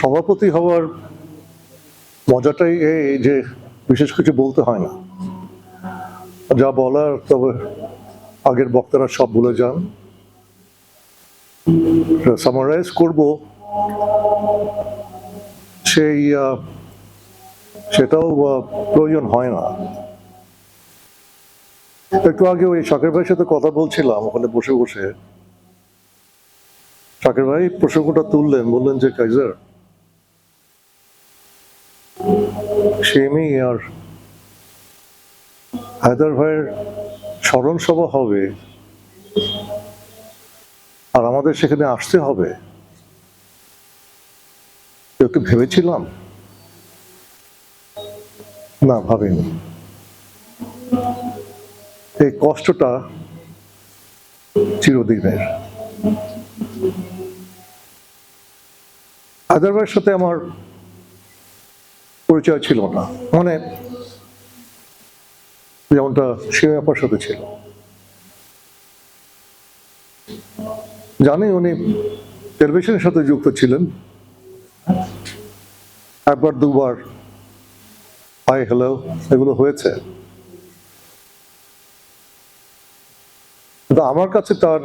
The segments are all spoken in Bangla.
সভাপতি হওয়ার মজাটাই এই যে বিশেষ কিছু বলতে হয় না। যা বলার, তবে আগের বক্তারা সব বলে যান। সামারাইজ করব সেই সেটাও প্রয়োজন হয় না। একটু আগে ওই শাকের ভাইয়ের সাথে কথা বলছিলাম, ওখানে বসে বসে। শাকের ভাই প্রসঙ্গটা তুললেন, বললেন যে, কাইজার, সেমি আর হায়দার ভাইয়ের স্মরণ সভা হবে আর আমাদের সেখানে আসতে হবে। কি ভেবেছিলাম। না, ভাবিনি। এই কষ্টটা চিরদিনের। ভাইয়ের সাথে আমার পরিচয় ছিল না। মানে যেমনটা শিবে আপার সাথে ছিল। জানি উনি টেলিভিশনের সাথে যুক্ত ছিলেন। একবার, দুবার হাই হ্যালো এগুলো হয়েছে। কিন্তু আমার কাছে তার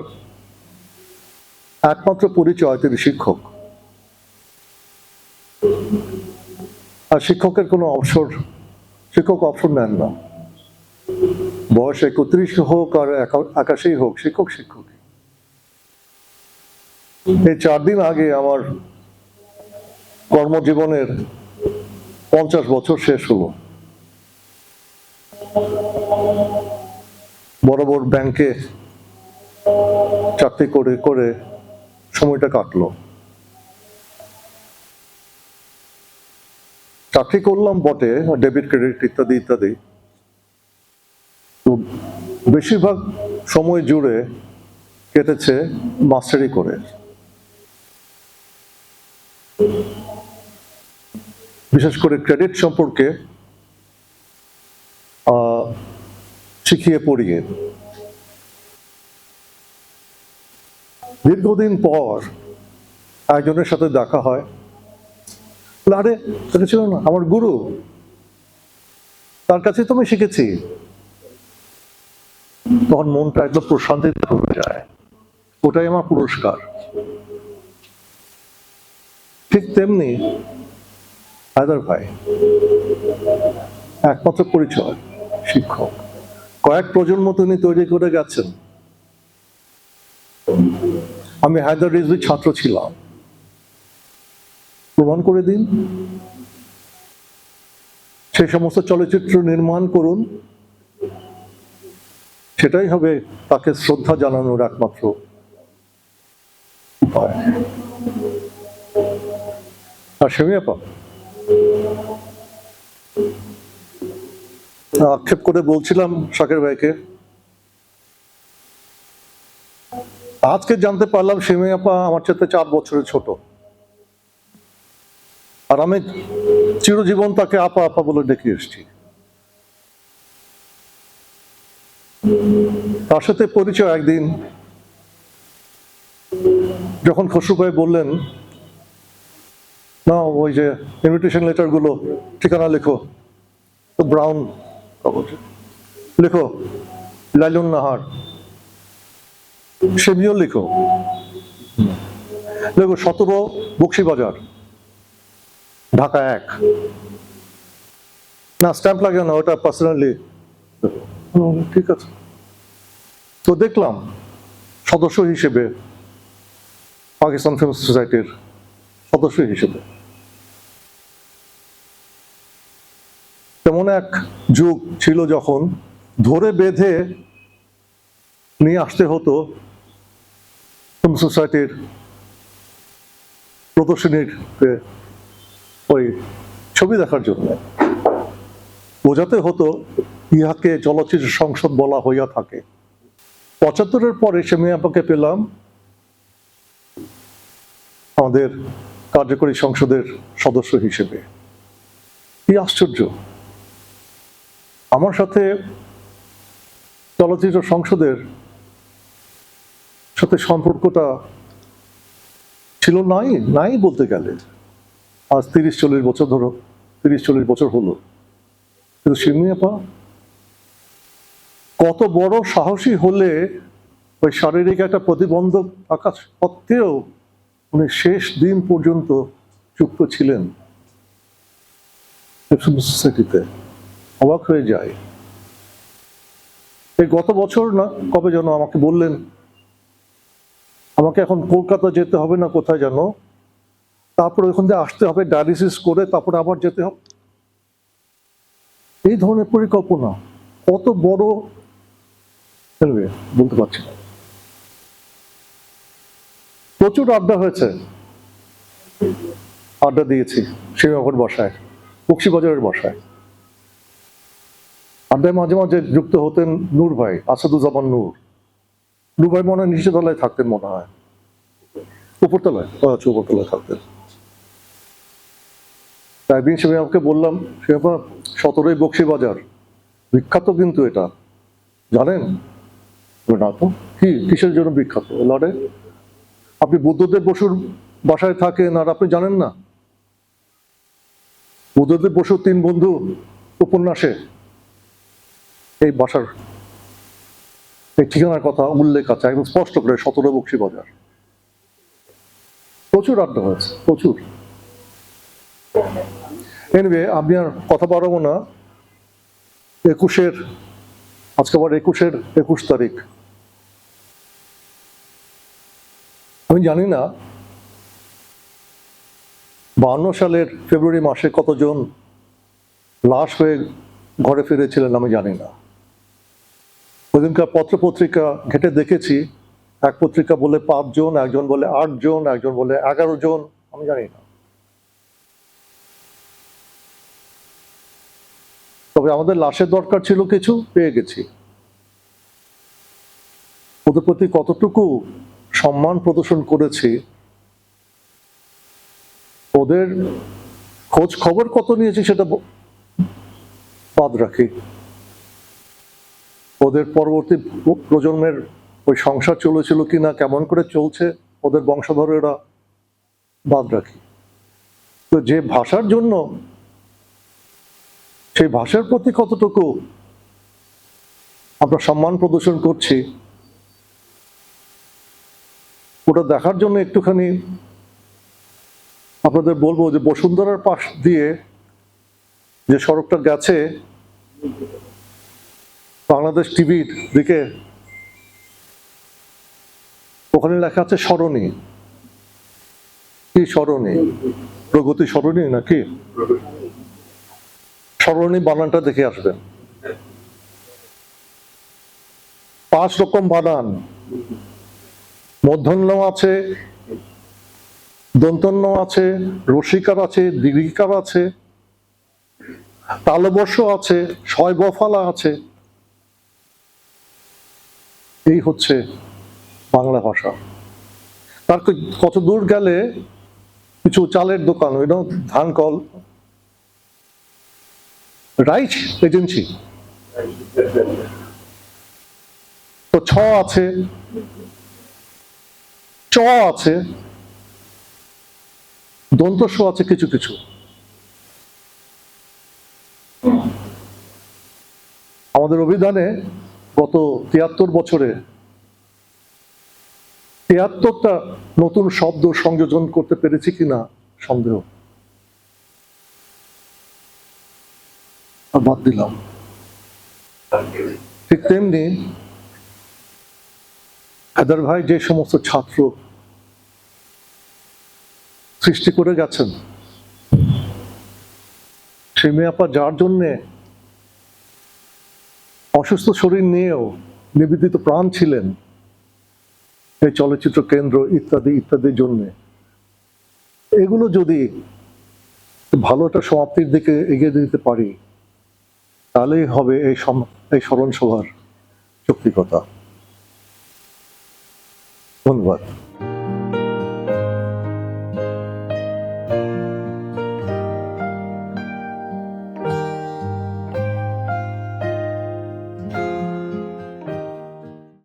একমাত্র পরিচয়, তিনি শিক্ষক। আর শিক্ষকের কোনো অবসর শিক্ষক অবসর নেন না। বয়স একত্রিশ হোক আর একাশি হোক, শিক্ষক শিক্ষক। এই চার দিন আগে আমার কর্মজীবনের পঞ্চাশ বছর শেষ হলো। বড় বড় ব্যাংকে চাকরি করে করে সময়টা কাটলো। চাকরি করলাম বটে, ডেবিট, ক্রেডিট ইত্যাদি ইত্যাদি। তো বেশিরভাগ সময় জুড়ে কেটেছে মাস্টারি করে। বিশেষ করে ক্রেডিট সম্পর্কে শিখিয়ে পড়িয়ে। দীর্ঘদিন পর একজনের সাথে দেখা হয়। আরে তাকে ছিল না, আমার গুরু। তার কাছে তো আমি শিখেছি। তখন মনটা একদম প্রশান্তিতে হয়ে যায়। ওটাই আমার পুরস্কার। ঠিক তেমনি হায়দার ভাই, একমাত্র পরিচয়, শিক্ষক। কয়েক প্রজন্ম তিনি তৈরি করে গেছেন। আমি হায়দার রিজভির ছাত্র ছিলাম। প্রমাণ করে দিন। সেই সমস্ত চলচ্চিত্র নির্মাণ করুন। সেটাই হবে তাকে শ্রদ্ধা জানানোর একমাত্র উপায়। আর সেমিয়াপা আক্ষেপ করে বলছিলাম শাকের ভাইকে। আজকে জানতে পারলাম সেমিয়াপা আমার চাইতে চার বছরের ছোট। আর আমি চিরজীবন তাকে আপা আপা বলে ডেকে এসছি। তার সাথে পরিচয় একদিন। যখন খসরু ভাই বললেন না ওই যে ইনভিটেশন লেটারগুলো, ঠিকানা লেখো। তো ব্রাউন কাগজ লেখো লাইলুন নাহার। সেমিও লেখো। লেখো সতেরো বক্সিবাজার, ঢাকা এক। না স্ট্যাম্প লাগে না, ওটা পার্সোনালি ঠিক আছে। তো দেখলাম, সদস্য হিসেবে, পাকিস্তান ফিল্ম সোসাইটির সদস্য হিসেবে। তেমন এক যুগ ছিল যখন ধরে বেঁধে নিয়ে আসতে হতো সোসাইটির প্রদর্শনীর ওই ছবি দেখার জন্য। বোঝাতে হতো ইহাকে চলচ্চিত্র সংসদ বলা হইয়া থাকে। পঁচাত্তরের পরে সে মেয়াপাকে পেলাম আমাদের কার্যকরী সংসদের সদস্য হিসেবে। কি আশ্চর্য! আমার সাথে চলচ্চিত্র সংসদের সাথে সম্পর্কটা ছিল নাই নাই বলতে গেলে। আজ তিরিশ চল্লিশ বছর ধরো, তিরিশ চল্লিশ বছর হলো। কিন্তু সিমি আপা, কত বড় সাহসী হলে ওই শারীরিক একটা প্রতিবন্ধক থাকা সত্ত্বেও উনি শেষ দিন পর্যন্ত যুক্ত ছিলেন। সোসাইটিতে অবাক হয়ে যায়। এই গত বছর না, কবে যেন আমাকে বললেন, আমাকে এখন কলকাতা যেতে হবে না কোথায় যেন, তারপর ওইখান থেকে আসতে হবে ডায়ালিসিস করে তারপরে আবার যেতে হবে। এই ধরনের পরিকল্পনা কত বড় বলতে পারছি না। প্রচুর আড্ডা হয়েছে। আড্ডা দিয়েছি, শ্রীনগর বসায়, বক্সিবাজারের বসায়। আড্ডায় মাঝে মাঝে যুক্ত হতেন নূর ভাই, আসাদুজ্জামান নূর। নূর ভাই মনে হয় নিচে তলায় থাকতেন মনে হয়। উপরতলায়? আচ্ছা উপরতলায় থাকতেন। একদিন সে আমাকে বললাম, সে আপনার সতেরোই বক্সিবাজার, বিখ্যাত কিন্তু এটা। জানেন? না তো, কি, কিসের জন্য বিখ্যাত? লড়ে আপনি বুদ্ধদেব বসুর বাসায় থাকেন, আর আপনি জানেন না? বুদ্ধদেব বসুর তিন বন্ধু উপন্যাসে। এই বাসার এই ঠিকানার কথা উল্লেখ আছে, একদম স্পষ্ট করে সতেরো বক্সি বাজার। প্রচুর আড্ডা হয়েছে, প্রচুর। এনিওয়ে আমি আর কথা বাড়াবো না। একুশের, আজকে আবার একুশের একুশ তারিখ। আমি জানি না বান্ন সালের ফেব্রুয়ারি মাসে কতজন লাশ হয়ে ঘরে ফিরেছিলেন, আমি জানি না। ওইদিনকার পত্রপত্রিকা ঘেটে দেখেছি। এক পত্রিকা বলে পাঁচজন একজন বলে আটজন একজন বলে এগারো জন, আমি জানি না। তবে আমাদের লাশের দরকার ছিল কিছু, পেয়ে গেছি। ওদের প্রতি কতটুকু সম্মান প্রদর্শন করেছি, ওদের খোঁজ খবর কত নিয়েছি সেটা বাদ রাখি। ওদের পরবর্তী প্রজন্মের ওই সংসার চলেছিল কিনা, কেমন করে চলছে, ওদের বংশধরেরা বাদ রাখি। তো যে ভাষার জন্য, সেই ভাষার প্রতি কতটুকু আমরা সম্মান প্রদর্শন করছি, ওটা দেখার জন্য একটুখানি আপনাদের বলব যে বসুন্ধরার পাশ দিয়ে যে সড়কটা গেছে বাংলাদেশ টিভির দিকে ওখানে লেখা আছে সরণি কি স্মরণী? প্রগতি স্মরণী নাকি? সরণি বানানটা দেখে আসবেন। পাঁচ রকম বানান। মূর্ধন্য আছে দন্তন্য আছে, রসিকার আছে দীর্ঘিকার আছে, তালবর্ষ আছে ছয় বফালা আছে। এই হচ্ছে বাংলা ভাষা। তার কত দূর গেলে কিছু চালের দোকান, ওই ধান কল। Rice agency. তো ছ আছে। চ আছে। দন্তস্ব আছে কিছু কিছু। আমাদের অভিধানে গত তিয়াত্তর বছরে তিয়াত্তরটা নতুন শব্দ সংযোজন করতে পেরেছি কিনা সন্দেহ। বাদ দিলাম। ঠিক তেমনি হায়দার ভাই যে সমস্ত ছাত্র সৃষ্টি করে গেছেন, সেই মেয়াপা যার জন্যে অসুস্থ শরীর নিয়েও নিবেদিত প্রাণ ছিলেন এই চলচ্চিত্র কেন্দ্র ইত্যাদি ইত্যাদির জন্য। এগুলো যদি ভালো একটা সমাপ্তির দিকে এগিয়ে দিতে পারি, তাহলেই হবে এই সম- এই স্মরণ সভার যৌক্তিকতা। ধন্যবাদ।